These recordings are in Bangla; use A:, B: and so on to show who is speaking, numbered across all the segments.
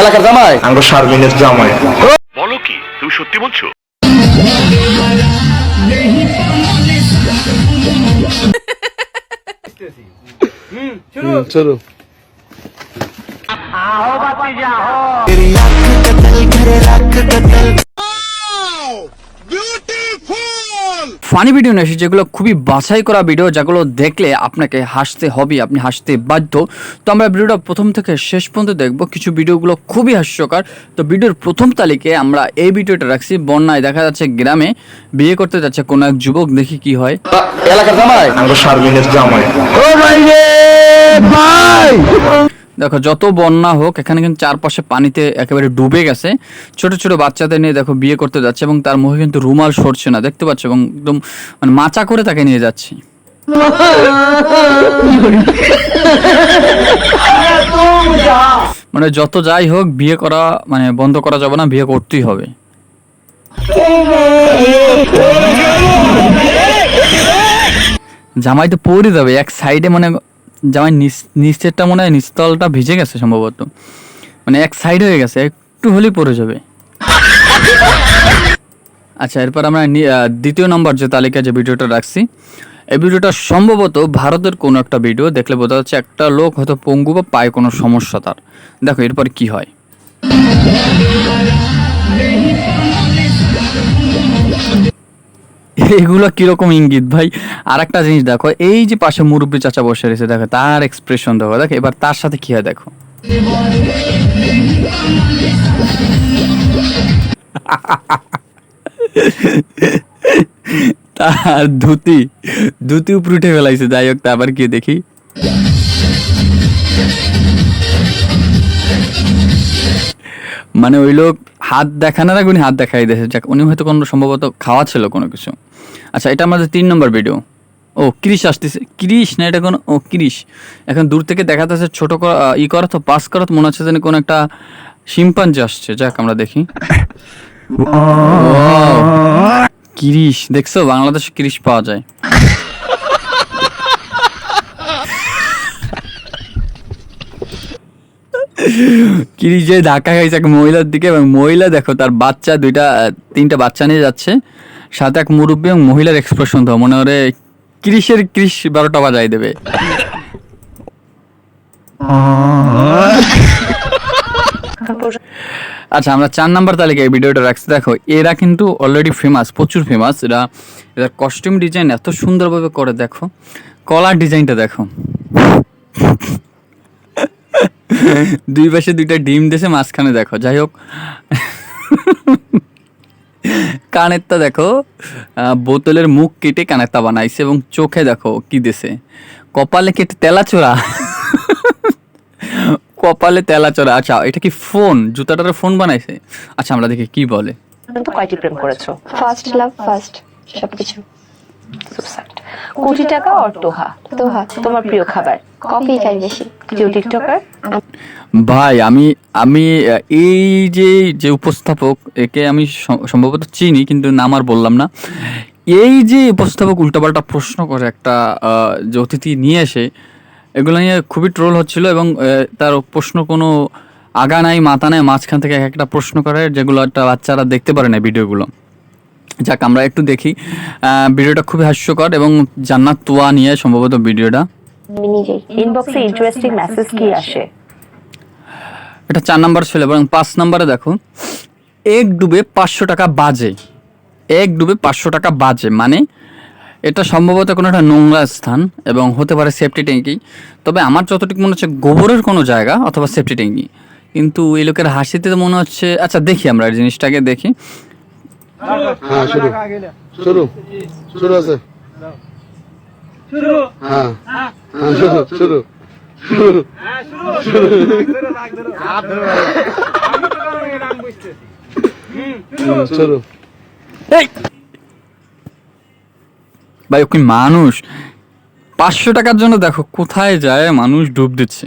A: এলাকার জামাই?
B: আমরা শারমিনের জামাই।
C: বলো কি তুমি সত্যি বলছো?
A: চলো।
D: ফানি ভিডিও নিয়ে এসেছি যেগুলো খুবই বাছাই করা ভিডিও যেগুলো দেখলে আপনাকে হাসতে হবে আপনি হাসতে বাধ্য। তো আমরা ভিডিওটা প্রথম থেকে শেষ পর্যন্ত দেখব। কিছু ভিডিওগুলো খুবই হাস্যকর। তো ভিডিওর প্রথম তালিকায় আমরা এই ভিডিওটা রাখছি। বন্যায় দেখা যাচ্ছে গ্রামে বিয়ে করতে যাচ্ছে কোনো এক যুবক দেখি কি হয়।
A: এলাকার জামাই?
B: জামাই।
A: ও ভাই রে ভাই!
D: দেখো, যত বন্যা হোক, এখানে কিন্তু চারপাশে পানিতে একেবারে ডুবে গেছে। ছোট ছোট বাচ্চাদের নিয়ে দেখো, বিয়ে করতে যাচ্ছে এবং তার মুখে কিন্তু রুমাল সরছে না, দেখতে পাচ্ছ? এবং একদম মানে মাচা করে তাকে নিয়ে যাচ্ছে। মানে যত যাই হোক, বিয়ে করা মানে বন্ধ করা যাবে না, বিয়ে করতেই হবে। জামাই তো পরে যাবে, এক সাইডে মানে জামাই নিচ, নিচেরটা মনে হয় নিচতলটা ভিজে গেছে সম্ভবত। মানে এক সাইড হয়ে গেছে, একটু হলেই পড়ে যাবে। আচ্ছা এরপর আমরা দ্বিতীয় নম্বর যে তালিকায় যে ভিডিওটা রাখছি, এই ভিডিওটা সম্ভবত ভারতের কোনো একটা ভিডিও দেখলে বোঝা যাচ্ছে একটা লোক হয়তো পঙ্গু বা পায় কোনো সমস্যা তার। দেখো, এরপর কি হয়। এগুলো কীরকম ইঙ্গিত ভাই? আর একটা জিনিস দেখো, এই যে পাশে মুরব্বী চাচা বসে রয়েছে, দেখো, তার এক্সপ্রেশন দেখো দেখো, এবার তার সাথে কি হয় দেখো। তার ধুতি ধুতি উপরে উঠে ফেলাইছে, যাই হোক আবার কি দেখি। মানে ওই লোক হাত দেখানোর আগে উনি হাত দেখাই দিয়েছে যাক উনি হয়তো কোনো সম্ভবত খাওয়া ছিল কোনো কিছু। আচ্ছা এটা আমাদের তিন নম্বর ভিডিও ও ক্রিশ আসতেছে। ক্রিশ না এটা কোনো ও ক্রিশ এখন দূর থেকে দেখা যাচ্ছে ছোট করা ই করা তো পাস করা তো মনে হচ্ছে যেন কোনো একটা শিম্পাঞ্জি আসছে। যাক আমরা দেখি। ক্রিশ দেখছ? বাংলাদেশে ক্রিশ পাওয়া যায়। কিরিশ যে ধাক্কা খাইছে এক মহিলার দিকে, এবং মহিলা দেখো, তার বাচ্চা, দুইটা তিনটা বাচ্চা নিয়ে যাচ্ছে। সাথে এক মুরব্বী এবং মহিলার এক্সপ্রেশন তো মনে করে ক্রিসের ক্রিস বারোটা বাজাই দেবে। আচ্ছা আমরা চার নাম্বার তালিকায় ভিডিওটা রাখছি। দেখো, এরা কিন্তু অলরেডি ফেমাস প্রচুর ফেমাস এরা এদের কস্টিউম ডিজাইন এত সুন্দরভাবে করে, দেখো। কলার ডিজাইনটা দেখো। দুই পাশে দুইটা ডিম দেশে মাঝখানে দেখো যাই হোক। কানেরটা দেখো আহ, বোতলের মুখ কেটে কানেরটা বানাইছে এবং চোখে দেখো কি দেশে কপালে কেটে তেলাচোরা? কপালে তেলাচোরা আচ্ছা এটা কি ফোন? জুতাটার ফোন বানাইছে। আচ্ছা আমরা দেখি কি বলে।
E: তো কয়টি প্রেম করেছ?
F: ফার্স্ট লাভ ফার্স্ট সবকিছু।
E: কোটি টাকা অর তোহা?
F: তোহা।
E: তোমার প্রিয় খাবার?
F: কফি খাই বেশি।
E: প্রিয় টিকটকার?
D: ভাই আমি আমি এই যে যে উপস্থাপক একে আমি সম্ভবত চিনি কিন্তু নাম আর বললাম না। এই যে উপস্থাপক উল্টাপাল্টা প্রশ্ন করে একটা আহ, যে অতিথি নিয়ে এসে এগুলো নিয়ে খুবই ট্রোল হচ্ছিল এবং তার প্রশ্ন কোনো আগা নাই মাথা নাই মাঝখান থেকে এক একটা প্রশ্ন করে যেগুলো একটা বাচ্চারা দেখতে পারে না ভিডিওগুলো। যাক আমরা একটু দেখি। ভিডিওটা খুবই হাস্যকর এবং জান্নাত তোয়া নিয়ে সম্ভবত ভিডিওটা।
E: ইনবক্সে ইন্টারেস্টিং মেসেজ কি আসে?
D: এটা চার নাম্বার ছিল এবং পাঁচ নাম্বারে দেখো এক ডুবে পাঁচশো টাকা বাজে। এক ডুবে পাঁচশো টাকা বাজে মানে এটা সম্ভবত কোনো একটা নোংরা স্থান এবং হতে পারে সেফটি ট্যাঙ্কি। তবে আমার যতটুকু মনে হচ্ছে গোবরের কোনো জায়গা অথবা সেফটি ট্যাঙ্কি। কিন্তু এই লোকের হাসিতে তো মনে হচ্ছে আচ্ছা দেখি আমরা এই জিনিসটাকে দেখি।
A: হ্যাঁ শুরু। শুরু। শুরু আছে। হ্যাঁ। হ্যাঁ শুরু শুরু।
D: ভাই কি মানুষ? পাঁচশো টাকার জন্য দেখো কোথায় যায় মানুষ ডুব দিচ্ছে।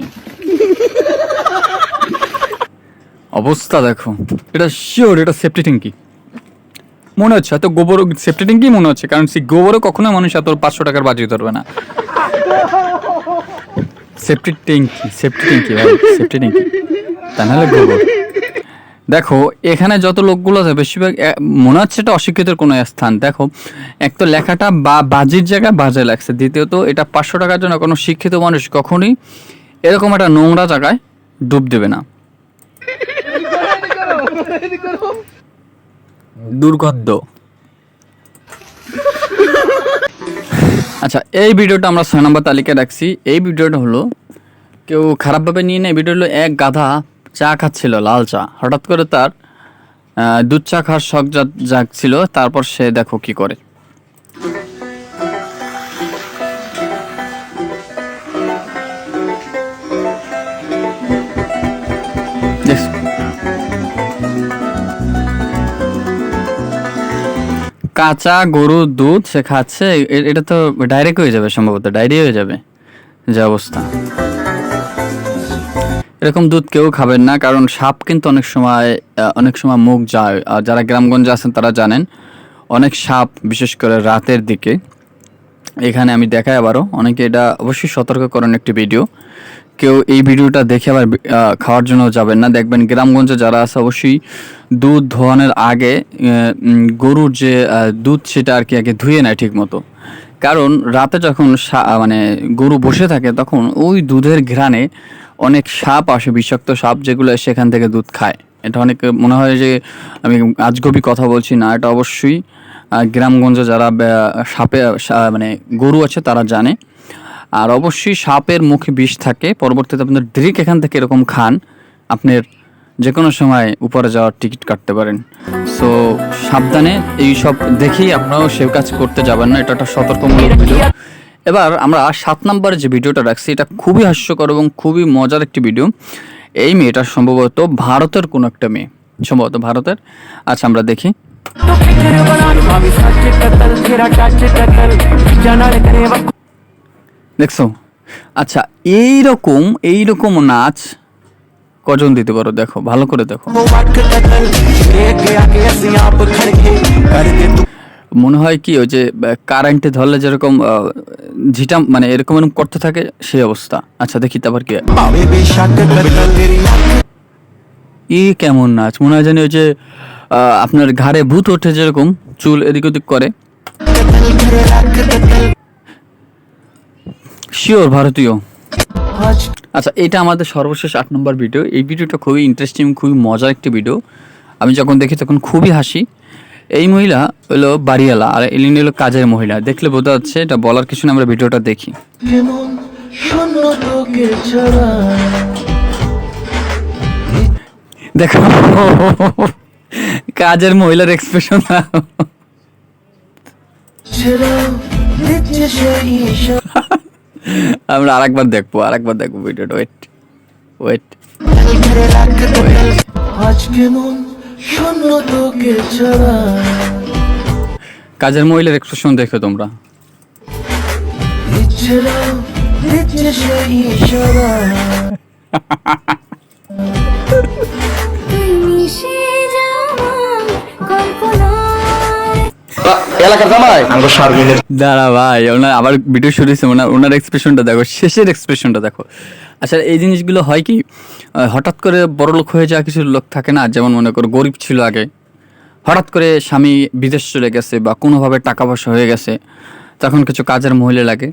D: অবস্থা দেখো। এটা শিওর এটা সেফটি ট্যাঙ্কি মনে হচ্ছে। এত গোবর সেফটি ট্যাঙ্কি মনে হচ্ছে? কারণ সেই গোবরও কখনো মানুষ এত পাঁচশো টাকার বাজি ধরবে না। সেফটি ট্যাঙ্কি সেফটি ট্যাঙ্কি ভাই? সেফটি ট্যাঙ্কি তা নাহলে গোবর। দেখো, এখানে যত লোকগুলো আছে, বেশিরভাগ মনে হচ্ছে এটা অশিক্ষিতের কোনো স্থান। দেখো, এক তো লেখাটা বা, বাজির জায়গায় বাজে লাগছে। দ্বিতীয়ত, এটা পাঁচশো টাকার জন্য কোনো শিক্ষিত মানুষ কখনই এরকম একটা নোংরা জায়গায় ডুব দেবে না। দুর্গন্ধ। আচ্ছা এই ভিডিওটা আমরা ছয় নম্বর তালিকায় রাখছি। এই ভিডিওটা হলো, কেউ খারাপভাবে নিয়ে নেয় ভিডিও হলো এক গাধা চা খাচ্ছিল, লাল চা। হঠাৎ করে তার দুধ চা খাওয়ার শখ জাগছিল, তারপর সে দেখো কি করে। কাঁচা গরুর দুধ সে খাচ্ছে এটা তো ডাইরেক্ট হয়ে যাবে সম্ভবত ডায়রি হয়ে যাবে যে অবস্থা। এরকম দুধ কেউ খাবেন না, কারণ সাপ কিন্তু অনেক সময় অনেক সময় মুখ যায়। আর যারা গ্রামগঞ্জে আছেন তারা জানেন, অনেক সাপ, বিশেষ করে রাতের দিকে, এখানে আমি দেখাই আবারও, অনেকে এটা অবশ্যই সতর্ককরণ একটি ভিডিও কেউ এই ভিডিওটা দেখে আবার খাওয়ার জন্য যাবেন না। দেখবেন গ্রামগঞ্জে যারা আছে, অবশ্যই দুধ ধোয়ানোর আগে গরুর যে দুধ সেটা আর কি আগে ধুয়ে নেয় ঠিক মতো কারণ রাতে যখন মানে গরু বসে থাকে, তখন ওই দুধের ঘ্রাণে অনেক সাপ আসে, বিষাক্ত সাপ, যেগুলো সেখান থেকে দুধ খায়। এটা অনেক মনে হয় যে, আমি আজগবি কথা বলছি না, এটা অবশ্যই গ্রামগঞ্জে যারা সাপে মানে গরু আছে, তারা জানে। আর অবশ্যই সাপের মুখে বিষ থাকে। পরবর্তীতে আপনার ড্রিক এখান থেকে এরকম খান, আপনার যে কোনো সময় উপরে যাওয়ার টিকিট কাটতে পারেন। সো সাবধানে এই সব দেখেই আপনারাও সে কাজ করতে যাবেন না, এটা একটা সতর্কমূলক ভিডিও এবার আমরা সাত নম্বরে যে ভিডিওটা রাখছি, এটা খুবই হাস্যকর এবং খুবই মজার একটি ভিডিও এই মেয়েটা সম্ভবত ভারতের কোনো একটা মেয়ে, সম্ভবত ভারতের। আচ্ছা আমরা দেখি। দেখছ আচ্ছা এইরকম এইরকম নাচ কজন দিতে পারো? দেখো, ভালো করে দেখো। মনে হয় কি, ওই যে কারেন্টে ধরলে যেরকম ঝিটা মানে এরকম এরকম করতে থাকে, সেই অবস্থা। আচ্ছা দেখি তারপর কি ই কেমন নাচ? মনে হয় জানি ওই যে আপনার ঘাড়ে ভূত ওঠে যেরকম, চুল এদিক ওদিক করে। শিওর ভারতীয়। আচ্ছা এটা আমাদের সর্বশেষ আট নম্বর ভিডিও এই ভিডিওটা খুবই ইন্টারেস্টিং খুবই মজার একটি ভিডিও আমি যখন দেখি তখন খুবই হাসি। এই মহিলা হলো বাড়িওয়ালা আর এলিনি হলো কাজের মহিলা। দেখলে বোঝা যাচ্ছে এটা বলার কিছু না আমরা ভিডিওটা দেখি। দেখো। কাজের মহিলার এক্সপ্রেশন আমরা আরেকবার দেখব আরেকবার দেখব ভিডিওটা ওয়েট ওয়েট কাজের মহিলার এক্সপ্রেশন দেখো তোমরা।
A: এলাকার জামাই?
B: আমাকে শারমিনের
D: দাঁড়া ভাই ওনার আবার ভিডিও শুরু হয়েছে ওনার ওনার এক্সপ্রেশনটা দেখো শেষের এক্সপ্রেশনটা দেখো। আচ্ছা এই জিনিসগুলো হয় কি হঠাৎ করে বড় লোক হয়ে যাওয়া কিছু লোক থাকে না যেমন মনে করো গরিব ছিল আগে। হঠাৎ করে স্বামী বিদেশ চলে গেছে বা কোনোভাবে টাকা পয়সা হয়ে গেছে তখন কিছু কাজের মহিলা লাগে।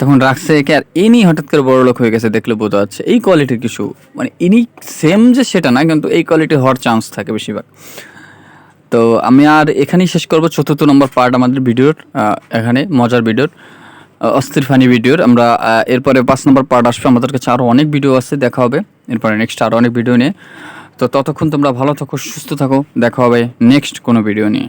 D: তখন রাখছে একে আর ইনি হঠাৎ করে বড় লোক হয়ে গেছে দেখলে বোঝা যাচ্ছে এই কোয়ালিটির কিছু। মানে ইনি সেম যে সেটা না কিন্তু এই কোয়ালিটি হওয়ার চান্স থাকে বেশিরভাগ। তো আমি আর এখানেই শেষ করব। চতুর্থ নম্বর পার্ট আমাদের ভিডিওর এখানে মজার ভিডিওর অস্থির ফানি ভিডিওর। আমরা এরপরে পাঁচ নম্বর পার্ট আসবে। আমাদের কাছে আরও অনেক ভিডিও আছে, দেখা হবে। এরপরে নেক্সট আরও অনেক ভিডিও নিয়ে। তো ততক্ষণ তোমরা ভালো থাকো, সুস্থ থাকো। দেখা হবে নেক্সট কোনো ভিডিও নিয়ে।